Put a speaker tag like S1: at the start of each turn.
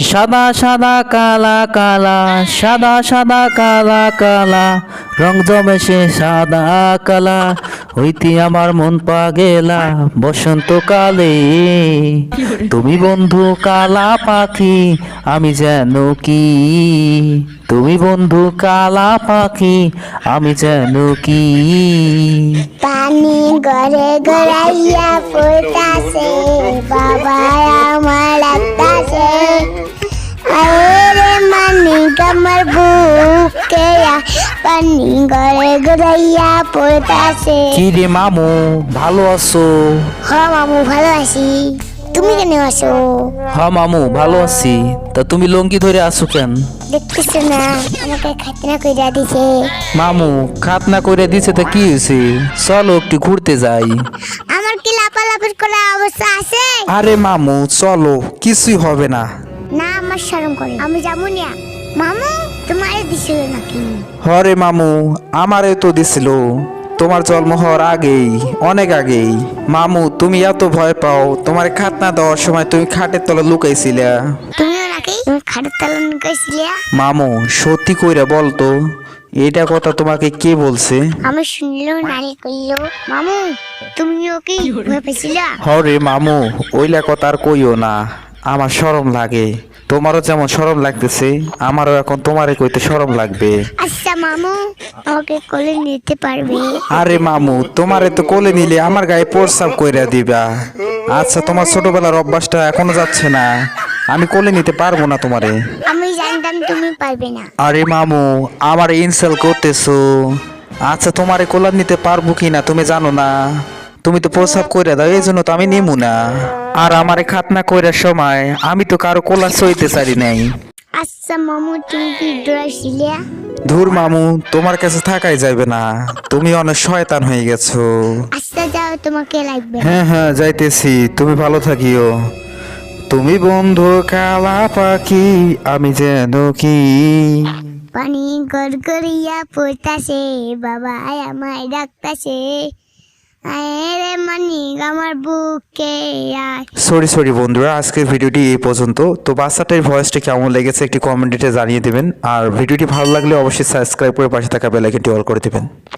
S1: সাদা সাদা কালা কালা, সাদা সাদা কালা কালা, রং জমেছে সাদা কালা, হইতে আমার মন পা গেলা বসন্তকালে তুমি বন্ধু কালা পাখি, আমি যেন কি? তুমি বন্ধু কালা পাখি, আমি যেন কি?
S2: পানি গড়ে গড়াইয়া বাবা আমার লাগতাছে আমার বুকে পানি গড়ে গড়াইয়া পড়তাছে।
S1: কি রে মামু ভালো আছো?
S2: হ মামু ভালো আছি। তুমি কেন আছো?
S1: হ মামু ভালো আছি। তা তুমি লঙ্কি ধরে কেন?
S2: দেখতেছো না আমাকে খাতনা কইরা দিছে।
S1: মামু খাতনা করে দিছে তা কি হয়েছে চলো একটু ঘুরতে যাই।
S2: আমার কি লাপালাপির করার অবস্থা আছে?
S1: আরে মামু চলো কিছুই হবে না।
S2: না আমার শরম করে। আমি যাব না। মামু! তোমার দিছিল নাকি?
S1: হরে মামু আমারে তো দিছিল। তোমার জন্ম হওয়ার আগেই অনেক আগেই। মামু তুমি এত ভয় পাও তোমার খাতনা দেওয়ার সময় তুমি খাটের তলা লুকাইছিলা।
S2: তুমিও নাকি তুমি খাটের
S1: মামু সত্যি কইরা বলতো এটা কথা তোমাকে কে বলছে?
S2: আমি শুনলেও নানি কইলো মামু তুমিও কি ভয় পেয়েছিল
S1: হরে মামু ওইলা কথা আর কইও না। আমার শরম লাগে। তোমারও যেমন শরম লাগতেছে আমারও এখন তোমারে কইতে শরম লাগবে।
S2: আচ্ছা মামু আমাকে কোলে নিতে পারবে?
S1: আরে মামু তোমারে তো কোলে নিলে আমার গায়ে প্রস্রাব কইরা দিবা। আচ্ছা তোমার ছোটবেলার অভ্যাসটা এখনও যাচ্ছে না। আমি কোলে নিতে পারব না তোমারে।
S2: আমি জানতাম তুমি পারবে না।
S1: আরে মামু আমার ইনসাল করতেছো। আচ্ছা তোমারে কোলা নিতে পারব কি না তুমি জানো না। তুমি তো প্রসাব কইরা দাও এই জন্য তো আমি নিমু না। আর আমারে খাতনা কইরার সময় আমি তো কারও কোলা সইতে চারি নাই।
S2: আচ্ছা মামু তুমি কি ডরাইছিলে
S1: ধুর মামু তোমার কাছে থাকাই যাবে না। তুমি অনেক শয়তান হয়ে গেছো।
S2: আচ্ছা যাও তোমাকে লাগবে।
S1: হ্যাঁ হ্যাঁ যাইতেছি। তুমি ভালো থাকিও। তুমি বন্ধু কালা পাখি আমি যেন কি?
S2: পানি গড়গড়িয়া পড়তাছে বাবা আমায় ডাকতাছে।
S1: সরি সরি বন্ধুরা, আজকের ভিডিওটি এই পর্যন্ত। তো বাচ্চাটার ভয়েসটা কেমন লেগেছে একটি কমেন্টে জানিয়ে দেবেন। আর ভিডিওটি ভালো লাগলে অবশ্যই সাবস্ক্রাইব করে পাশে থাকা বেলাইকনটি অল করে দেবেন।